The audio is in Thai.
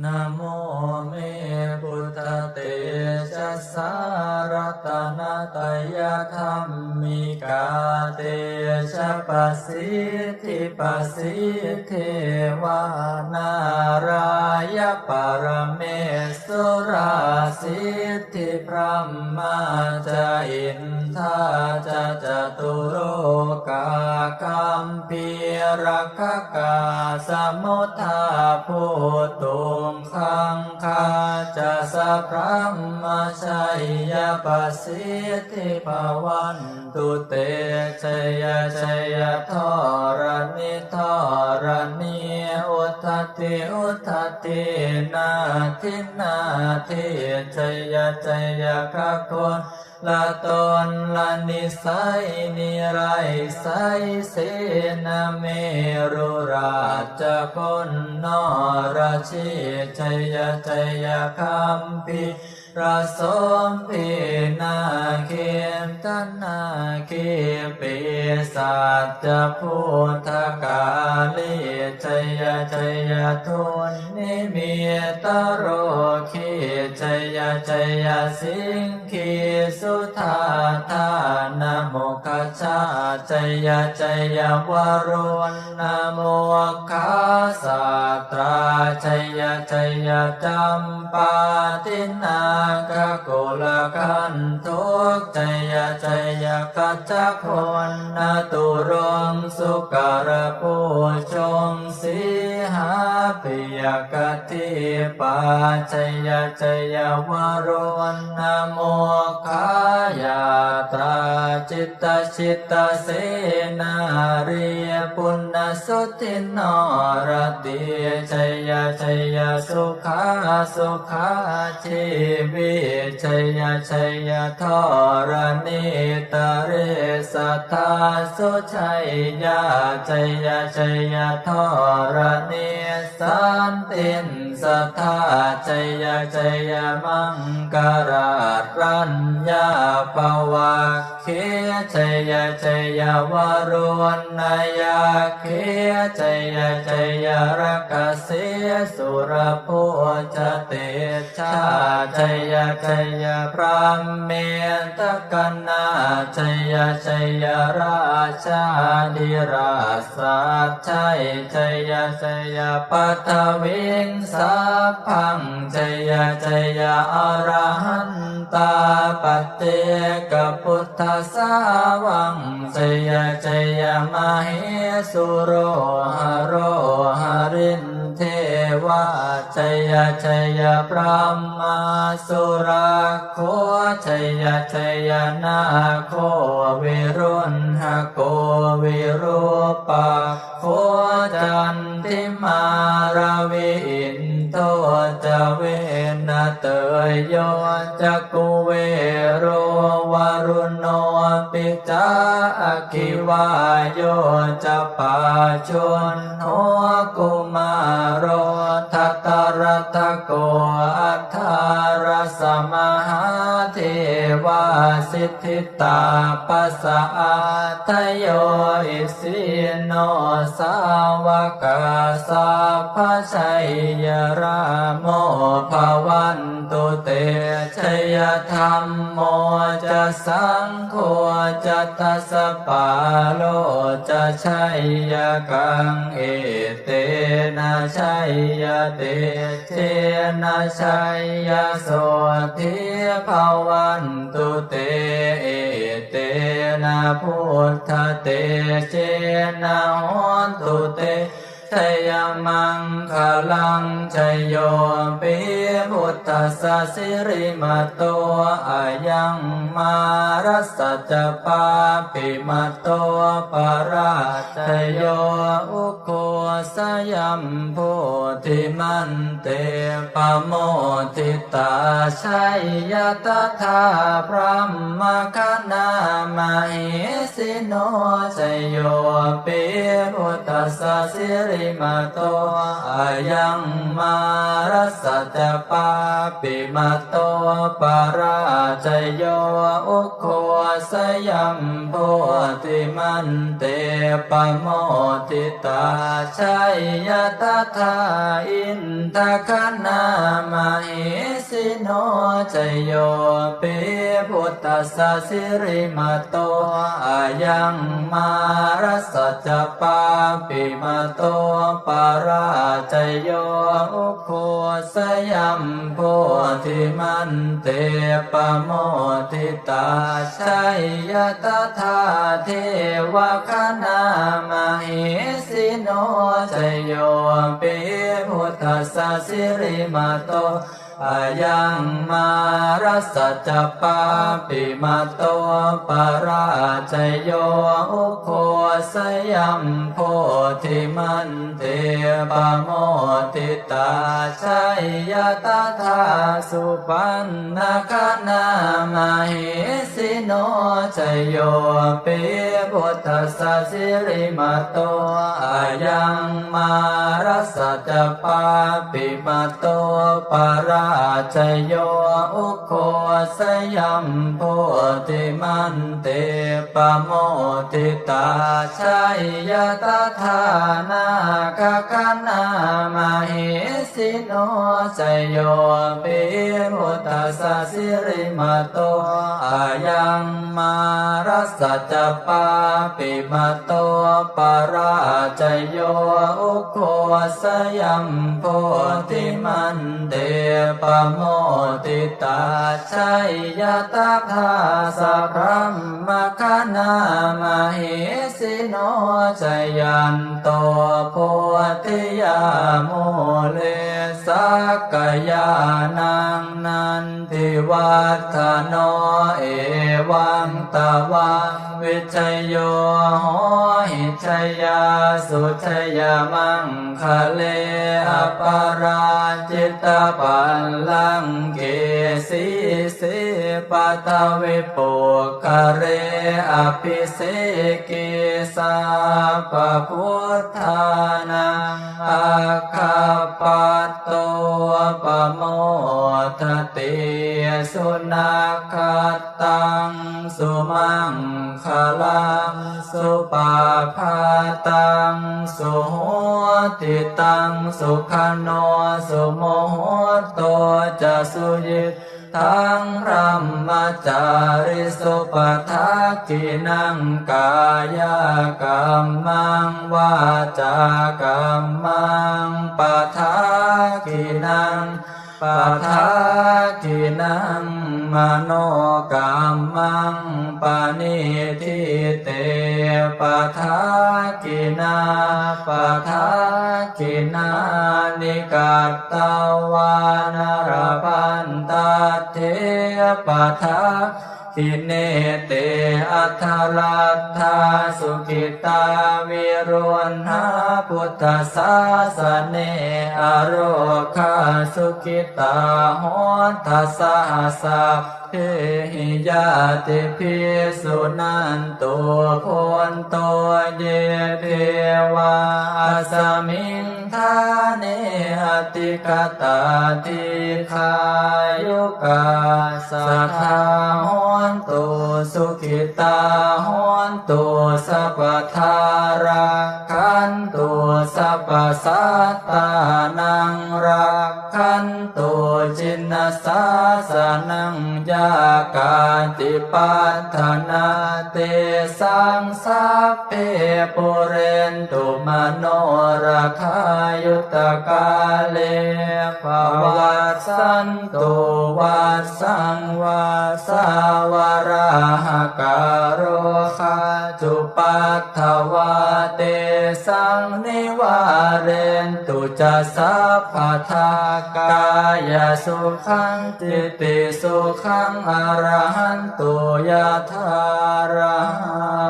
นะโมเมพุทธเตชะสารตนะตยธรรมมิกาเตชะปสิทธิปสิทธิวานารายปรเมสุราสิทธิพระมาจอิน ทาจะจตุโลกาคัมพีรักขกาสมุทาภูตุงคังคาจะสัพพะมชัยยปสิทธิภวันตุเตชยชัยทรณิทรณีอุทธติอุทธตินาทินาทิชยชยขคุณ ละตนละนิสัยนิไรสัยเสนาเมรุราชคนนรชีชยชยคัมพี ระสมพีนาเขมตนาเขเปสัจจะพุทธกาลีชยชยทุนนิมิตโรคิชยชยสิงคีสุธาธานโมคชาชยชยวรุณนโมคาสาตราชยชยจำปาตินาคกุลคันทุกจยะจยะกัจจคนนตุรงสุกรปูชงสี ปิยกติปาชยชยวรนโมคายาตราจิตตชิตตเสนารีปุณสุทินรติชยชยสุขาสุขาชีวิชยชยทรณิตเรสัทธาสุชัยยาชยชยทรณิสันตินสัทธาชยชยามังกรารัญญาปวะเคชยชยาวรุณนายาเคชยชยารกเสสุรพุจเตชาชยชยาพระเมตกันนาชยชยาราชาดิราสัจชัยชยชยปัทวิงสัพพังชยชยอรหันตาปเตกพุทธสาวังชยชยะมเหสุโรหโรหรินเทวาชยชยะพระมาสุราโคชยชยะนาโควิรุณหโกวิรูปะโค ทิมาราวินโทจเวนเตยโยจักุเวโรวารุโนปิจาอคิวายโยจะปาชนโหกุมาโรทัตตรทโกอัทธารสมหาเทวาสิทธิตาปัสสะทโยอิสิโนสาวกาสัพพชัยยราโมภวันตุเตชยธรรมโมจะสังโฆจะทัสปาโลจะชัยยกังเอเตนะชัยยเตเทนะชัยยโสทิภาวันตุเตเอเตนะพุทธเตเจนะโหนตุเต ชยมังคลังชยโยปิพุทธัสสะสิริมาโตอายังมารัสสะจะปาปิมาโตปาราชโยอุโคสยัมโพธิมันเตปโมทิตาชัยยตถาพระมคณามาหิสิโนชยโยปิพุทธัสสะสิริริมาโตอายังมารัสสจะปาปิมาโตปาราจโยอุโคสยัมโพธิมันเตปะโมติตาชัยยตถาอินทคณามาหิสิ โนจโยเปพุทธัสสะสิริมาโตอายังมารัสจปาปิมาโตปาราจโยอุโคสยัมโพธิมันเตปโมทิตาชัยยตถาเทวคณามหิสิโนจโยเปพุทธัสสะสิริมาโต อายังมารัสสจปาปิมาโตปาราจโยอุโคสยัมโพธิมันเตปโมติตาชัยยตถาสุปันนาคนามาหิสิโนจโยปิพุทธสสิริมาโตอายังมารัสสจปาปิมาโตปาราจโยอุโคสยัมโพธิมันเตปโมติตาชัยยตถานาคคนามาเห สิโนจโยปิพุทธัสสะสิริมาโตอายังมารัสสจะปาปิมาโตปาราจโยอุโคสยัมโพธิมันเตปโมติตาชัยยะตถาสัพพมคนามาหิสิโนจยันโตโพธิยาโมเล สักกยานังนันทิวัฒโนเอวังตะวังวิชยโยหหิชยาสุชยามังคะเลอปาราจิตตปัลลังเกสีสี ปัตวิปุคะเรอภิเสกิสาปพุทธานังอาคาปัตโตปโมทติสุนัขตังสุมังคลังสุปาพาตังสุโหติตังสุขโนสุโมโหโตจะสุยิต ทังพรหมจาริสุปทักขินังกายกรรมังวาจากรรมังปทักขินังปทักขินังมโนกรรมังปานิทิเตปทักขินาปทักขินานิกัตตวานา ปทักขิเนเตอัทลัทธาสุขิตาวิรุณหาพุทธศาสเนอโรคาสุขิตาโหทัสสะสะ เพยาติพิสุนันตุโพนโตเยเทวาสมิงทาเนหติกตาทิคายุกาสัทธาโหนตุสุขิตาโหนตุสัพพทาราคันตุสัพพสัตตานังรักขันตุจินนาสาสนังยา กาติปัฏฐานาเตสังสัพเพปุเรนตุมโนราคายุตกาเลภวัสันตุวัสสังวาสาวราหการโรคา จุปัฏฐวาเตสังนิวาเรนตุจะสัพพทากายสุขังติติสุขังอรหันตุยะธารา